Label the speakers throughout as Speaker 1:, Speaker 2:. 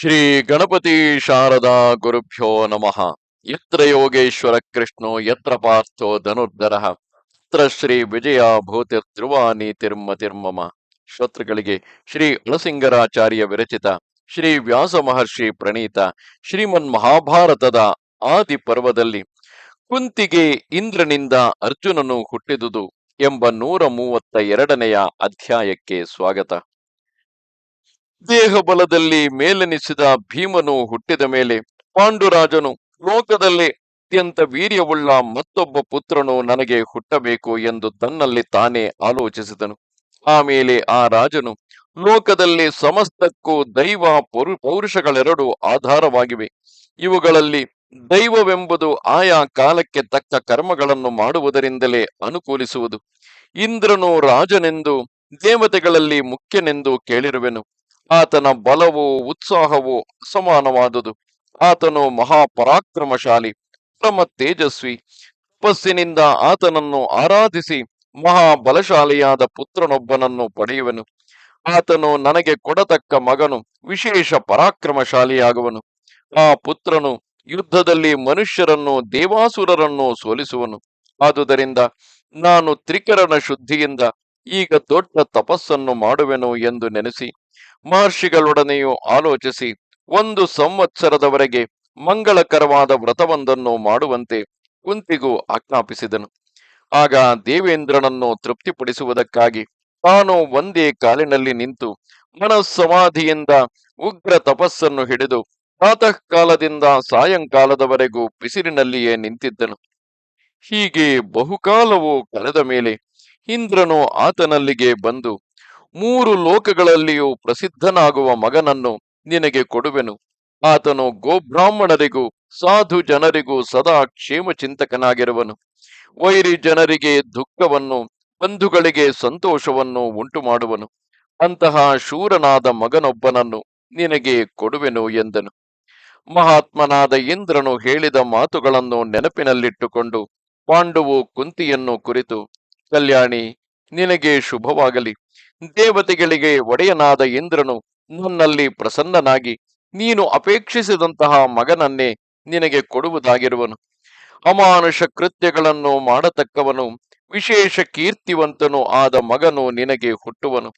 Speaker 1: ಶ್ರೀ ಗಣಪತಿ ಶಾರದಾ ಗುರುಭ್ಯೋ ನಮಃ. ಯತ್ರ ಯೋಗೇಶ್ವರ ಕೃಷ್ಣೋ, ಯತ್ರ ಪಾರ್ಥೋ ಧನುರ್ಧರ, ಯತ್ರ ಶ್ರೀ ವಿಜಯ ಭೂತಿ ಧ್ರುವಾನಿ ತಿರ್ಮ ತಿರ್ಮಮ. ಶ್ರೋತೃಗಳಿಗೆ ಶ್ರೀ ಅಳಸಿಂಗರಾಚಾರ್ಯ ವಿರಚಿತ, ಶ್ರೀ ವ್ಯಾಸ ಮಹರ್ಷಿ ಪ್ರಣೀತ, ಶ್ರೀಮನ್ ಮಹಾಭಾರತದ ಆದಿ ಪರ್ವದಲ್ಲಿ ಕುಂತಿಗೆ ಇಂದ್ರನಿಂದ ಅರ್ಜುನನು ಹುಟ್ಟಿದುದು ಎಂಬ ನೂರ ಮೂವತ್ತ ಎರಡನೆಯ ಅಧ್ಯಾಯಕ್ಕೆ ಸ್ವಾಗತ. ದೇಹ ಬಲದಲ್ಲಿ ಮೇಲೆನಿಸಿದ ಭೀಮನು ಹುಟ್ಟಿದ ಮೇಲೆ ಪಾಂಡುರಾಜನು ಲೋಕದಲ್ಲಿ ಅತ್ಯಂತ ವೀರ್ಯವುಳ್ಳ ಮತ್ತೊಬ್ಬ ಪುತ್ರನು ನನಗೆ ಹುಟ್ಟಬೇಕು ಎಂದು ತನ್ನಲ್ಲಿ ತಾನೇ ಆಲೋಚಿಸಿದನು. ಆಮೇಲೆ ಆ ರಾಜನು ಲೋಕದಲ್ಲಿ ಸಮಸ್ತಕ್ಕೂ ದೈವ ಪೌರು, ಪೌರುಷಗಳೆರಡು ಆಧಾರವಾಗಿವೆ. ಇವುಗಳಲ್ಲಿ ದೈವವೆಂಬುದು ಆಯಾ ಕಾಲಕ್ಕೆ ತಕ್ಕ ಕರ್ಮಗಳನ್ನು ಮಾಡುವುದರಿಂದಲೇ ಅನುಕೂಲಿಸುವುದು. ಇಂದ್ರನು ರಾಜನೆಂದು ದೇವತೆಗಳಲ್ಲಿ ಮುಖ್ಯನೆಂದು ಕೇಳಿರುವೆನು. ಆತನ ಬಲವು ಉತ್ಸಾಹವು ಅಸಮಾನವಾದುದು. ಆತನು ಮಹಾಪರಾಕ್ರಮಶಾಲಿ ಪರಮ ತೇಜಸ್ವಿ ತಪಸ್ಸಿನಿಂದ ಆತನನ್ನು ಆರಾಧಿಸಿ ಮಹಾಬಲಶಾಲಿಯಾದ ಪುತ್ರನೊಬ್ಬನನ್ನು ಪಡೆಯುವನು. ಆತನು ನನಗೆ ಕೊಡತಕ್ಕ ಮಗನು, ವಿಶೇಷ ಪರಾಕ್ರಮಶಾಲಿಯಾಗುವನು. ಆ ಪುತ್ರನು ಯುದ್ಧದಲ್ಲಿ ಮನುಷ್ಯರನ್ನು, ದೇವಾಸುರರನ್ನು ಸೋಲಿಸುವನು. ಆದುದರಿಂದ ನಾನು ತ್ರಿಕರಣ ಶುದ್ಧಿಯಿಂದ ಈಗ ದೊಡ್ಡ ತಪಸ್ಸನ್ನು ಮಾಡುವೆನು ಎಂದು ನೆನೆಸಿ ಮಹರ್ಷಿಗಳೊಡನೆಯೂ ಆಲೋಚಿಸಿ ಒಂದು ಸಂವತ್ಸರದವರೆಗೆ ಮಂಗಳಕರವಾದ ವ್ರತವೊಂದನ್ನು ಮಾಡುವಂತೆ ಕುಂತಿಗೂ ಆಜ್ಞಾಪಿಸಿದನು. ಆಗ ದೇವೇಂದ್ರನನ್ನು ತೃಪ್ತಿಪಡಿಸುವುದಕ್ಕಾಗಿ ತಾನು ಒಂದೇ ಕಾಲಿನಲ್ಲಿ ನಿಂತು ಮನಸ್ಸಮಾಧಿಯಿಂದ ಉಗ್ರ ತಪಸ್ಸನ್ನು ಹಿಡಿದು ಪ್ರಾತಃ ಕಾಲದಿಂದ ಸಾಯಂಕಾಲದವರೆಗೂ ಬಿಸಿಲಿನಲ್ಲಿಯೇ ನಿಂತಿದ್ದನು. ಹೀಗೆ ಬಹುಕಾಲವು ಕಳೆದ ಮೇಲೆ ಇಂದ್ರನು ಆತನಲ್ಲಿಗೆ ಬಂದು ಮೂರು ಲೋಕಗಳಲ್ಲಿಯೂ ಪ್ರಸಿದ್ಧನಾಗುವ ಮಗನನ್ನು ನಿನಗೆ ಕೊಡುವೆನು. ಆತನು ಗೋಬ್ರಾಹ್ಮಣರಿಗೂ, ಸಾಧು ಜನರಿಗೂ ಸದಾ ಕ್ಷೇಮ ಚಿಂತಕನಾಗಿರುವನು ವೈರಿ ಜನರಿಗೆ ದುಃಖವನ್ನು, ಬಂಧುಗಳಿಗೆ ಸಂತೋಷವನ್ನು ಉಂಟು ಮಾಡುವನು ಅಂತಹ ಶೂರನಾದ ಮಗನೊಬ್ಬನನ್ನು ನಿನಗೆ ಕೊಡುವೆನು ಎಂದನು. ಮಹಾತ್ಮನಾದ ಇಂದ್ರನು ಹೇಳಿದ ಮಾತುಗಳನ್ನು ನೆನಪಿನಲ್ಲಿಟ್ಟುಕೊಂಡು ಪಾಂಡುವು ಕುಂತಿಯನ್ನು ಕುರಿತು, ಕಲ್ಯಾಣಿ, ನಿನಗೆ ಶುಭವಾಗಲಿ. ದೇವತೆಗಳಿಗೆ ಒಡೆಯನಾದ ಇಂದ್ರನು ನನ್ನಲ್ಲಿ ಪ್ರಸನ್ನನಾಗಿ ನೀನು ಅಪೇಕ್ಷಿಸಿದಂತಹ ಮಗನನ್ನೇ ನಿನಗೆ ಕೊಡುವುದಾಗಿರುವನು. ಅಮಾನುಷ ಕೃತ್ಯಗಳನ್ನು ಮಾಡತಕ್ಕವನು, ವಿಶೇಷ ಕೀರ್ತಿವಂತನು ಆದ ಮಗನು ನಿನಗೆ ಹುಟ್ಟುವನು.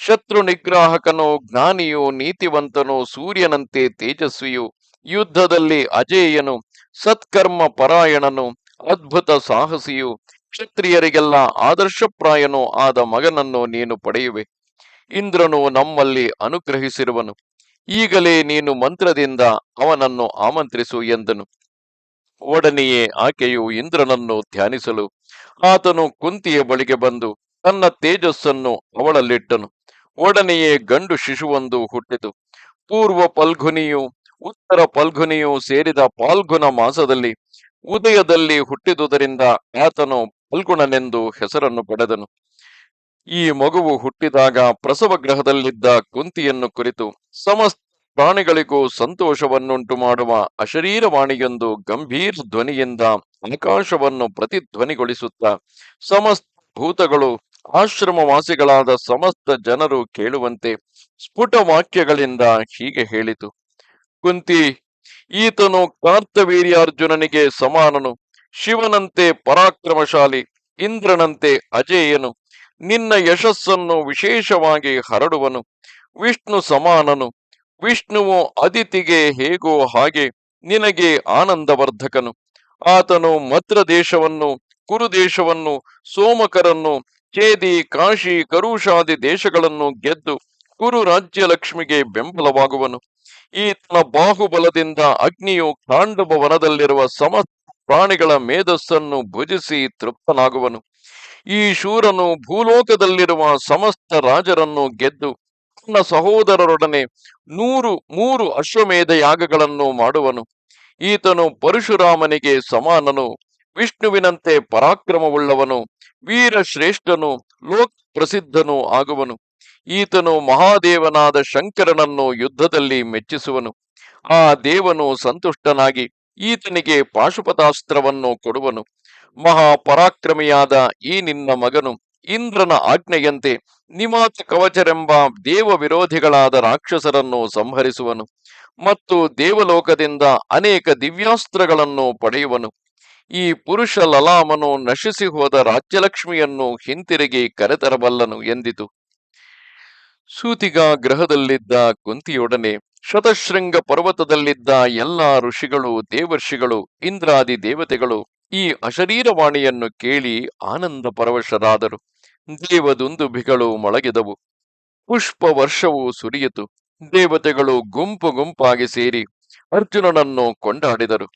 Speaker 1: ಶತ್ರು ನಿಗ್ರಾಹಕನು ಜ್ಞಾನಿಯು ನೀತಿವಂತನು ಸೂರ್ಯನಂತೆ ತೇಜಸ್ವಿಯು, ಯುದ್ಧದಲ್ಲಿ ಅಜೇಯನು, ಸತ್ಕರ್ಮ ಪರಾಯಣನು, ಅದ್ಭುತ ಸಾಹಸಿಯು ಕ್ಷತ್ರಿಯರಿಗೆಲ್ಲ ಆದರ್ಶಪ್ರಾಯನೂ ಆದ ಮಗನನ್ನು ನೀನು ಪಡೆಯುವೆ. ಇಂದ್ರನು ನಮ್ಮಲ್ಲಿ ಅನುಗ್ರಹಿಸಿರುವನು. ಈಗಲೇ ನೀನು ಮಂತ್ರದಿಂದ ಅವನನ್ನು ಆಮಂತ್ರಿಸು ಎಂದನು. ಒಡನೆಯೇ ಆಕೆಯು ಇಂದ್ರನನ್ನು ಧ್ಯಾನಿಸಲು ಆತನು ಕುಂತಿಯ ಬಳಿಗೆ ಬಂದು ತನ್ನ ತೇಜಸ್ಸನ್ನು ಅವಳಲ್ಲಿಟ್ಟನು. ಒಡನೆಯೇ ಗಂಡು ಶಿಶುವೊಂದು ಹುಟ್ಟಿತು. ಪೂರ್ವ ಪಲ್ಗುನಿಯು ಉತ್ತರ ಪಲ್ಗುನಿಯು ಸೇರಿದ ಪಾಲ್ಗುನ ಮಾಸದಲ್ಲಿ ಉದಯದಲ್ಲಿ ಹುಟ್ಟಿದುದರಿಂದ ಆತನು ಫಲ್ಗುಣನೆಂದು ಹೆಸರನ್ನು ಪಡೆದನು. ಈ ಮಗುವು ಹುಟ್ಟಿದಾಗ ಪ್ರಸವ ಗ್ರಹದಲ್ಲಿದ್ದ ಕುಂತಿಯನ್ನು ಕುರಿತು ಸಮಸ್ತ ಪ್ರಾಣಿಗಳಿಗೂ ಸಂತೋಷವನ್ನುಂಟು ಮಾಡುವ ಅಶರೀರವಾಣಿಯೊಂದು ಗಂಭೀರ ಧ್ವನಿಯಿಂದ ಆಕಾಶವನ್ನು ಪ್ರತಿಧ್ವನಿಗೊಳಿಸುತ್ತಾ ಸಮಸ್ತ ಭೂತಗಳು, ಆಶ್ರಮವಾಸಿಗಳಾದ ಸಮಸ್ತ ಜನರು ಕೇಳುವಂತೆ ಸ್ಫುಟ ವಾಕ್ಯಗಳಿಂದ ಹೀಗೆ ಹೇಳಿತು. ಕುಂತಿ, ಈತನು ಕಾರ್ತವೀರ್ಯಾರ್ಜುನನಿಗೆ ಸಮಾನನು. ಶಿವನಂತೆ ಪರಾಕ್ರಮಶಾಲಿ, ಇಂದ್ರನಂತೆ ಅಜೇಯನು, ನಿನ್ನ ಯಶಸ್ಸನ್ನು ವಿಶೇಷವಾಗಿ ಹರಡುವನು, ವಿಷ್ಣು ಸಮಾನನು, ವಿಷ್ಣುವು ಅದಿತಿಗೆ ಹೇಗೋ ಹಾಗೆ ನಿನಗೆ ಆನಂದವರ್ಧಕನು. ಆತನು ಮದ್ರ ದೇಶವನ್ನು ಕುರುದೇಶವನ್ನು, ಸೋಮಕರನ್ನು, ಚೇದಿ, ಕಾಶಿ, ಕರುಷಾದಿ ದೇಶಗಳನ್ನು ಗೆದ್ದು ಕುರು ರಾಜ್ಯ ಲಕ್ಷ್ಮಿಗೆ ಬೆಂಬಲವಾಗುವನು. ಈತನ ಬಾಹುಬಲದಿಂದ ಅಗ್ನಿಯು ಕಾಂಡವ ವನದಲ್ಲಿರುವ ಸಮಸ್ತ ಪ್ರಾಣಿಗಳ ಮೇಧಸ್ಸನ್ನು ಭುಜಿಸಿ ತೃಪ್ತನಾಗುವನು. ಈ ಶೂರನು ಭೂಲೋಕದಲ್ಲಿರುವ ಸಮಸ್ತ ರಾಜರನ್ನು ಗೆದ್ದು ತನ್ನ ಸಹೋದರರೊಡನೆ ನೂರು, ಮೂರು ಅಶ್ವಮೇಧ ಯಾಗಗಳನ್ನು ಮಾಡುವನು. ಈತನು ಪರಶುರಾಮನಿಗೆ ಸಮಾನನು, ವಿಷ್ಣುವಿನಂತೆ ಪರಾಕ್ರಮವುಳ್ಳವನು ವೀರ ಶ್ರೇಷ್ಠನು ಲೋಕ ಪ್ರಸಿದ್ಧನೂ ಆಗುವನು. ಈತನು ಮಹಾದೇವನಾದ ಶಂಕರನನ್ನು ಯುದ್ಧದಲ್ಲಿ ಮೆಚ್ಚಿಸುವನು. ಆ ದೇವನು ಸಂತುಷ್ಟನಾಗಿ ಈತನಿಗೆ ಪಾಶುಪತಾಸ್ತ್ರವನ್ನು ಕೊಡುವನು. ಮಹಾಪರಾಕ್ರಮಿಯಾದ ಈ ನಿನ್ನ ಮಗನು ಇಂದ್ರನ ಆಜ್ಞೆಯಂತೆ ನಿಮಾತ ಕವಚರೆಂಬ ದೇವ ವಿರೋಧಿಗಳಾದ ರಾಕ್ಷಸರನ್ನು ಸಂಹರಿಸುವನು ಮತ್ತು ದೇವಲೋಕದಿಂದ ಅನೇಕ ದಿವ್ಯಾಸ್ತ್ರಗಳನ್ನು ಪಡೆಯುವನು. ಈ ಪುರುಷ ಲಲಾಮನು ನಶಿಸಿ ಹೋದ ರಾಜ್ಯಲಕ್ಷ್ಮಿಯನ್ನು ಹಿಂತಿರುಗಿ ಕರೆತರಬಲ್ಲನು ಎಂದಿತು. ಸೂತಿಗ ಗ್ರಹದಲ್ಲಿದ್ದ ಕುಂತಿಯೊಡನೆ ಶತಶೃಂಗ ಪರ್ವತದಲ್ಲಿದ್ದ ಎಲ್ಲಾ ಋಷಿಗಳು, ದೇವರ್ಷಿಗಳು, ಇಂದ್ರಾದಿ ದೇವತೆಗಳು ಈ ಅಶರೀರವಾಣಿಯನ್ನು ಕೇಳಿ ಆನಂದ ಪರವಶರಾದರು. ದೇವದುಂದುಭಿಗಳು ಮೊಳಗಿದವು ಪುಷ್ಪ ವರ್ಷವು ಸುರಿಯಿತು. ದೇವತೆಗಳು ಗುಂಪು ಗುಂಪಾಗಿ ಸೇರಿ ಅರ್ಜುನನನ್ನು ಕೊಂಡಾಡಿದರು.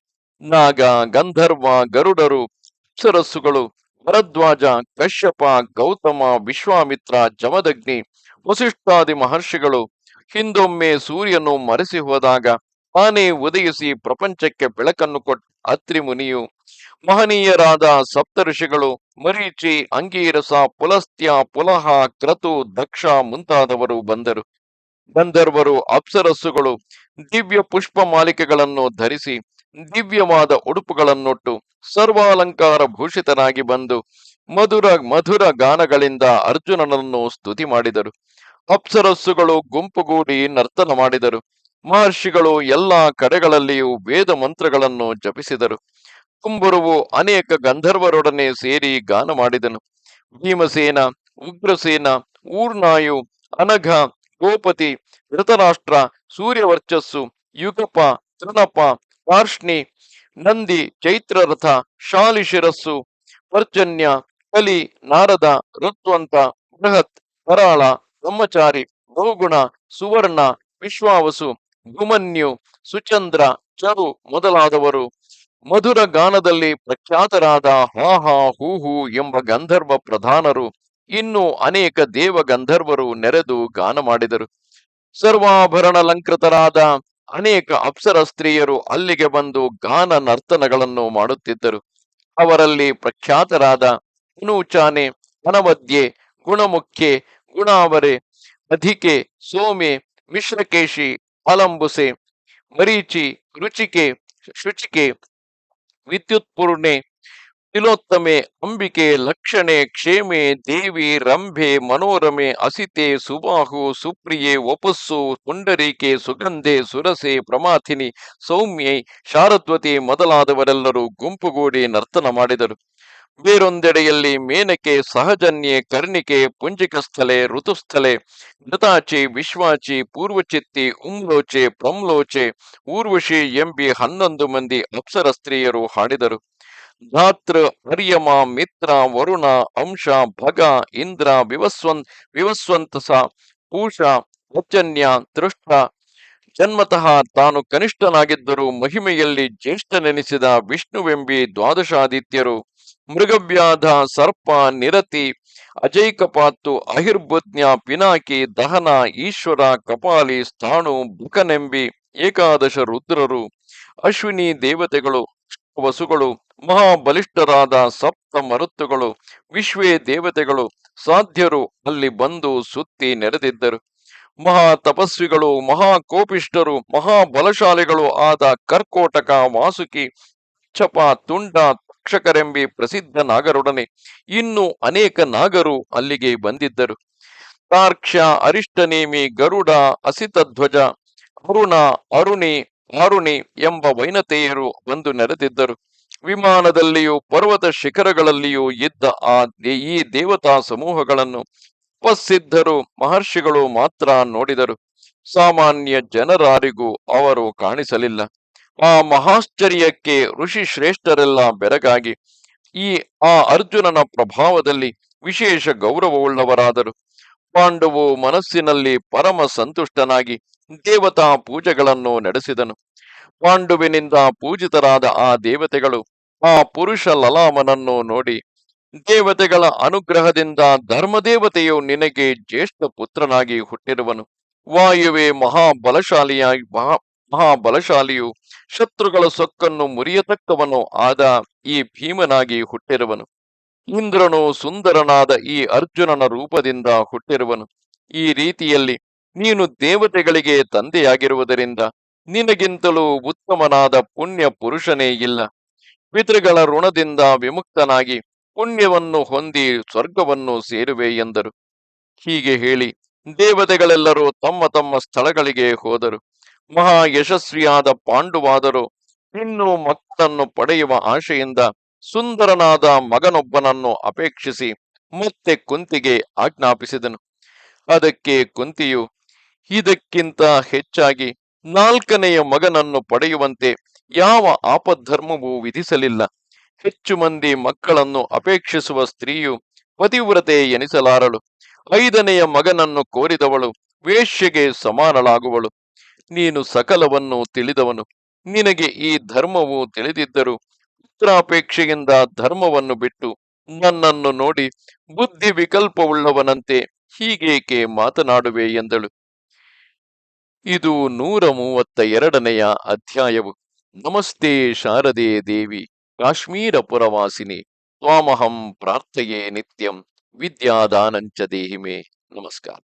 Speaker 1: ನಾಗ, ಗಂಧರ್ವ, ಗರುಡರು, ಅಪ್ಸರಸ್ಸುಗಳು, ಭರದ್ವಾಜ, ಕಶ್ಯಪ, ಗೌತಮ, ವಿಶ್ವಾಮಿತ್ರ, ಜಮದಗ್ನಿ ವಸಿಷ್ಠಾದಿ ಮಹರ್ಷಿಗಳು ಹಿಂದೊಮ್ಮೆ ಸೂರ್ಯನು ಮರೆಸಿ ಹೋದಾಗ ಆನೆ ಉದಯಿಸಿ ಪ್ರಪಂಚಕ್ಕೆ ಬೆಳಕನ್ನು ಕೊಟ್ಟ ಅತ್ರಿ ಮುನಿಯು ಮಹನೀಯರಾದ ಸಪ್ತ ಋಷಿಗಳು ಮರೀಚಿ, ಅಂಗೀರಸ, ಪುಲಸ್ತ್ಯ, ಪುಲಹ, ಕ್ರತು, ದಕ್ಷ ಮುಂತಾದವರು ಬಂದರು. ಗಂಧರ್ವರು ಅಪ್ಸರಸ್ಸುಗಳು ದಿವ್ಯ ಪುಷ್ಪ ಮಾಲಿಕೆಗಳನ್ನು ಧರಿಸಿ ದಿವ್ಯವಾದ ಉಡುಪುಗಳನ್ನೊಟ್ಟು ಸರ್ವಾಲಂಕಾರ ಭೂಷಿತರಾಗಿ ಬಂದು ಮಧುರ ಮಧುರ ಗಾನಗಳಿಂದ ಅರ್ಜುನನನ್ನು ಸ್ತುತಿ ಮಾಡಿದರು. ಅಪ್ಸರಸ್ಸುಗಳು ಗುಂಪುಗೂಡಿ ನರ್ತನ ಮಾಡಿದರು. ಮಹರ್ಷಿಗಳು ಎಲ್ಲಾ ಕಡೆಗಳಲ್ಲಿಯೂ ವೇದ ಮಂತ್ರಗಳನ್ನು ಜಪಿಸಿದರು. ಕುಂಬುರುವು ಅನೇಕ ಗಂಧರ್ವರೊಡನೆ ಸೇರಿ ಗಾನ ಮಾಡಿದನು. ಭೀಮಸೇನ, ಉಗ್ರಸೇನ, ಊರ್ನಾಯು, ಅನಘ ಗೋಪತಿ ಧೃತರಾಷ್ಟ್ರ, ಸೂರ್ಯವರ್ಚಸ್ಸು, ಯುಗಪ, ತೃಣಪ ಕಾರ್ಷ್ಣಿ ನಂದಿ, ಚೈತ್ರರಥ ಶಾಲಿಶಿರಸ್ಸು ಪರ್ಜನ್ಯ ಕಲಿ, ನಾರದ, ಋತ್ವಂತ, ಬೃಹತ್, ಕರಾಳ, ಬ್ರಹ್ಮಚಾರಿ, ಬಹುಗುಣ, ಸುವರ್ಣ, ವಿಶ್ವಾವಸು, ಗುಮನ್ಯು, ಸುಚಂದ್ರ, ಚರು ಮೊದಲಾದವರು. ಮಧುರ ಗಾನದಲ್ಲಿ ಪ್ರಖ್ಯಾತರಾದ ಹಾ ಹಾ ಹೂ ಹೂ ಎಂಬ ಗಂಧರ್ವ ಪ್ರಧಾನರು ಅನೇಕ ದೇವ ಗಂಧರ್ವರು ನೆರೆದು ಗಾನ ಮಾಡಿದರು. ಸರ್ವಾಭರಣಲಂಕೃತರಾದ ಅನೇಕ ಅಪ್ಸರ ಸ್ತ್ರೀಯರು ಅಲ್ಲಿಗೆ ಬಂದು ಗಾನ ನರ್ತನಗಳನ್ನು ಮಾಡುತ್ತಿದ್ದರು. ಅವರಲ್ಲಿ ಪ್ರಖ್ಯಾತರಾದ ಅನೂಚಾನೆ ಅನವದ್ಯೆ ಗುಣಮುಖ್ಯೆ, ಗುಣಾವರೆ, ಅಧಿಕೆ ಸೋಮೆ ಮಿಶ್ರಕೇಶಿ ಅಲಂಬುಸೆ ಮರೀಚಿ, ರುಚಿಕೆ, ಶುಚಿಕೆ, ವಿದ್ಯುತ್ಪೂರ್ಣೆ, ತಿಲೋತ್ತಮೆ, ಅಂಬಿಕೆ, ಲಕ್ಷಣೆ, ಕ್ಷೇಮೆ, ದೇವಿ, ರಂಭೆ, ಮನೋರಮೆ, ಅಸಿತೆ, ಸುಬಾಹು, ಸುಪ್ರಿಯೆ, ವಪಸ್ಸು, ಪುಂಡರೀಕೆ, ಸುಗಂಧೆ, ಸುರಸೆ, ಪ್ರಮಾಥಿನಿ, ಸೌಮ್ಯೆ, ಶಾರದ್ವತಿ ಮೊದಲಾದವರೆಲ್ಲರೂ ಗುಂಪುಗೂಡಿ ನರ್ತನ ಮಾಡಿದರು. ಬೇರೊಂದೆಡೆಯಲ್ಲಿ ಮೇನಕೆ, ಸಹಜನ್ಯೆ, ಕರ್ಣಿಕೆ, ಪುಂಜಿಕಸ್ಥಲೆ, ಋತುಸ್ಥಲೆ ಘೃತಾಚಿ ವಿಶ್ವಾಚಿ, ಪೂರ್ವಚಿತ್ತಿ ಉಮ್ಲೋಚೆ ಪ್ರಮ್ಲೋಚೆ ಊರ್ವಶಿ ಎಂಬಿ ಹನ್ನೊಂದು ಮಂದಿ ಅಪ್ಸರ ಸ್ತ್ರೀಯರು ಹಾಡಿದರು. ಧಾತೃ, ಹರ್ಯಮ, ಮಿತ್ರ, ವರುಣ, ಅಂಶ, ಭಗ, ಇಂದ್ರ, ವಿವಸ್ವನ್, ವಿವಸ್ವಂತಸ, ಪೂಷ ಅಚನ್ಯ ತೃಷ್ಟ ಜನ್ಮತಃ ತಾನು ಕನಿಷ್ಠನಾಗಿದ್ದರೂ ಮಹಿಮೆಯಲ್ಲಿ ಜ್ಯೇಷ್ಠನೆನಿಸಿದ ವಿಷ್ಣುವೆಂಬಿ ದ್ವಾದಶಾದಿತ್ಯರು. ಮೃಗವ್ಯಾಧ, ಸರ್ಪ, ನಿರತಿ, ಅಜೈಕಪಾತ್ತು ಅಹಿರ್ಭುಜ್ಞ ಪಿನಾಕಿ, ದಹನ, ಈಶ್ವರ, ಕಪಾಲಿ, ಸ್ಥಾಣು, ಬುಕನೆಂಬಿ, ಏಕಾದಶ ರುದ್ರರು, ಅಶ್ವಿನಿ ದೇವತೆಗಳು, ವಸುಗಳು, ಮಹಾಬಲಿಷ್ಠರಾದ ಸಪ್ತ ಮರುತ್ತುಗಳು, ವಿಶ್ವೇ ದೇವತೆಗಳು, ಸಾಧ್ಯರು ಅಲ್ಲಿ ಬಂದು ಸುತ್ತಿ ನೆರೆದಿದ್ದರು. ಮಹಾ ತಪಸ್ವಿಗಳು ಮಹಾಕೋಪಿಷ್ಠರು ಮಹಾಬಲಶಾಲಿಗಳು ಆದ ಕರ್ಕೋಟಕ ವಾಸುಕಿ ಚಪ ತುಂಡ ತಕ್ಷಕರೆಂಬಿ ಪ್ರಸಿದ್ಧ ನಾಗರೊಡನೆ ಇನ್ನು ಅನೇಕ ನಾಗರು ಅಲ್ಲಿಗೆ ಬಂದಿದ್ದರು. ತಾರ್ಕ್ಷ, ಅರಿಷ್ಟನೇಮಿ, ಗರುಡ, ಅಸಿತಧ್ವಜ, ಅರುಣ, ಅರುಣಿ, ಆರುಣಿ ಎಂಬ ವೈನತೆಯರು ಬಂದು ನೆರೆದಿದ್ದರು. ವಿಮಾನದಲ್ಲಿಯೂ ಪರ್ವತ ಶಿಖರಗಳಲ್ಲಿಯೂ ಇದ್ದ ಆ ಈ ದೇವತಾ ಸಮೂಹಗಳನ್ನು ಉಪಸಿದ್ಧರು, ಮಹರ್ಷಿಗಳು ಮಾತ್ರ ನೋಡಿದರು. ಸಾಮಾನ್ಯ ಜನರಾರಿಗೂ ಅವರು ಕಾಣಿಸಲಿಲ್ಲ. ಆ ಮಹಾಶ್ಚರ್ಯಕ್ಕೆ ಋಷಿ ಶ್ರೇಷ್ಠರೆಲ್ಲ ಬೆರಗಾಗಿ ಈ ಆ ಅರ್ಜುನನ ಪ್ರಭಾವದಲ್ಲಿ ವಿಶೇಷ ಗೌರವವುಳ್ಳವರಾದರು. ಪಾಂಡವು ಮನಸ್ಸಿನಲ್ಲಿ ಪರಮ ಸಂತುಷ್ಟನಾಗಿ ದೇವತಾ ಪೂಜೆಗಳನ್ನು ನಡೆಸಿದನು. ಪಾಂಡುವಿನಿಂದ ಪೂಜಿತರಾದ ಆ ದೇವತೆಗಳು ಆ ಪುರುಷ ಲಲಾಮನನ್ನು ನೋಡಿ, ದೇವತೆಗಳ ಅನುಗ್ರಹದಿಂದ ಧರ್ಮದೇವತೆಯು ನಿನಗೆ ಜ್ಯೇಷ್ಠ ಪುತ್ರನಾಗಿ ಹುಟ್ಟಿರುವನು. ವಾಯುವೆ ಮಹಾಬಲಶಾಲಿಯಾಗಿ ಮಹಾ ಮಹಾಬಲಶಾಲಿಯು ಶತ್ರುಗಳ ಸೊಕ್ಕನ್ನು ಮುರಿಯತಕ್ಕವನು ಆದ ಈ ಭೀಮನಾಗಿ ಹುಟ್ಟಿರುವನು. ಇಂದ್ರನು ಸುಂದರನಾದ ಈ ಅರ್ಜುನನ ರೂಪದಿಂದ ಹುಟ್ಟಿರುವನು. ಈ ರೀತಿಯಲ್ಲಿ ನೀನು ದೇವತೆಗಳಿಗೆ ತಂದೆಯಾಗಿರುವುದರಿಂದ ನಿನಗಿಂತಲೂ ಉತ್ತಮನಾದ ಪುಣ್ಯ ಪುರುಷನೇ ಇಲ್ಲ. ಪಿತೃಗಳ ಋಣದಿಂದ ವಿಮುಕ್ತನಾಗಿ ಪುಣ್ಯವನ್ನು ಹೊಂದಿ ಸ್ವರ್ಗವನ್ನು ಸೇರುವೆ ಎಂದರು. ಹೀಗೆ ಹೇಳಿ ದೇವತೆಗಳೆಲ್ಲರೂ ತಮ್ಮ ತಮ್ಮ ಸ್ಥಳಗಳಿಗೆ ಹೋದರು. ಮಹಾ ಯಶಸ್ವಿಯಾದ ಪಾಂಡುವಾದರು ಇನ್ನು ಮಕ್ಕಳನ್ನು ಪಡೆಯುವ ಆಶೆಯಿಂದ ಸುಂದರನಾದ ಮಗನೊಬ್ಬನನ್ನು ಅಪೇಕ್ಷಿಸಿ ಮತ್ತೆ ಕುಂತಿಗೆ ಆಜ್ಞಾಪಿಸಿದನು. ಅದಕ್ಕೆ ಕುಂತಿಯು, ಇದಕ್ಕಿಂತ ಹೆಚ್ಚಾಗಿ ನಾಲ್ಕನೆಯ ಮಗನನ್ನು ಪಡೆಯುವಂತೆ ಯಾವ ಆಪದ್ಧರ್ಮವೂ ವಿಧಿಸಲಿಲ್ಲ. ಹೆಚ್ಚು ಮಂದಿ ಮಕ್ಕಳನ್ನು ಅಪೇಕ್ಷಿಸುವ ಸ್ತ್ರೀಯು ಪತಿವ್ರತೆ ಎನಿಸಲಾರಳು. ಐದನೆಯ ಮಗನನ್ನು ಕೋರಿದವಳು, ವೇಶ್ಯೆಗೆ ಸಮಾನಳಾಗುವಳು. ನೀನು ಸಕಲವನ್ನು ತಿಳಿದವನು. ನಿನಗೆ ಈ ಧರ್ಮವು ತಿಳಿದಿದ್ದರೂ ಪುತ್ರಾಪೇಕ್ಷೆಯಿಂದ ಧರ್ಮವನ್ನು ಬಿಟ್ಟು ನನ್ನನ್ನು ನೋಡಿ ಬುದ್ಧಿ ವಿಕಲ್ಪವುಳ್ಳವನಂತೆ ಹೀಗೇಕೆ ಮಾತನಾಡುವೆ ಎಂದಳು. ಇದು ನೂರ ಮೂವತ್ತ ಎರಡನೆಯ ಅಧ್ಯಾಯವು. ನಮಸ್ತೆ ಶಾರದೆ ದೇವಿ ಕಾಶ್ಮೀರ ಪುರವಾಸಿನಿ ತ್ವಾಮಹಂ ಪ್ರಾರ್ಥೆಯೇ ನಿತ್ಯಂ ವಿದ್ಯಾದಾನಂಚ ದೇಹಿಮೆ. ನಮಸ್ಕಾರ.